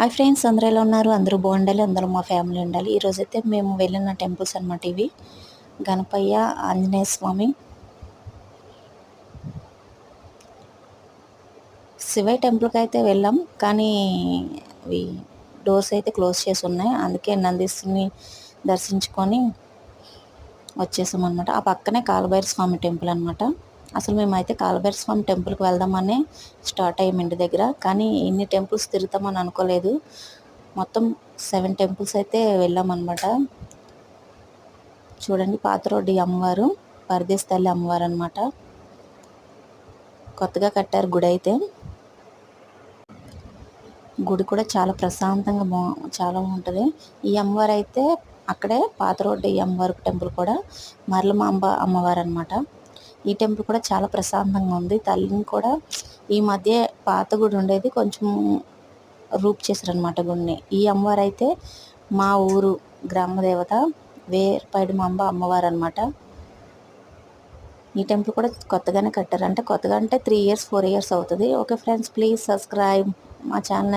Hi friends అందరూ ఎలా ఉన్నారు? అందరూ బాగుండాలి అందరూ మా ఫ్యామిలీ ఉండాలి. ఈరోజు అయితే మేము వెళ్ళిన టెంపుల్స్ అనమాట ఇవి. గణపయ్య ఆంజనేయ స్వామి శివయ్య టెంపుల్కి అయితే వెళ్ళాం. కానీ అవి డోర్స్ అయితే క్లోజ్ చేసి ఉన్నాయి. అందుకే నందీశ్వరిని దర్శించుకొని వచ్చేసాం అనమాట ఆ పక్కనే కాలభైర స్వామి టెంపుల్ అనమాట అసలు మేమైతే కాలభైర స్వామి టెంపుల్కి వెళ్దామని స్టార్ట్ అయ్యాం ఇంటి దగ్గర. కానీ ఇన్ని టెంపుల్స్ తిరుగుతామని అనుకోలేదు. మొత్తం సెవెన్ టెంపుల్స్ అయితే వెళ్ళామన్నమాట. చూడండి పాత రోడ్డు అమ్మవారు పరదేశ్ తల్లి అమ్మవారు అనమాట కొత్తగా కట్టారు గుడి అయితే. గుడి కూడా చాలా ప్రశాంతంగా బా చాలా బాగుంటుంది. ఈ అమ్మవారు అయితే అక్కడే పాత రోడ్డు ఈ అమ్మవారి టెంపుల్ కూడా మరలమాంబ అమ్మవారు అనమాట ఈ టెంపుల్ కూడా చాలా ప్రశాంతంగా ఉంది. తల్లిని కూడా ఈ మధ్య పాత గుడి ఉండేది కొంచెం రూప్ చేశారనమాట గుడిని. ఈ అమ్మవారు అయితే మా ఊరు గ్రామదేవత వేర్పాడు మాంబ అమ్మవారు అనమాట ఈ టెంపుల్ కూడా కొత్తగానే కట్టారు అంటే కొత్తగా అంటే త్రీ ఇయర్స్ ఫోర్ ఇయర్స్ అవుతుంది. ఓకే ఫ్రెండ్స్ ప్లీజ్ సబ్స్క్రైబ్ మా ఛానల్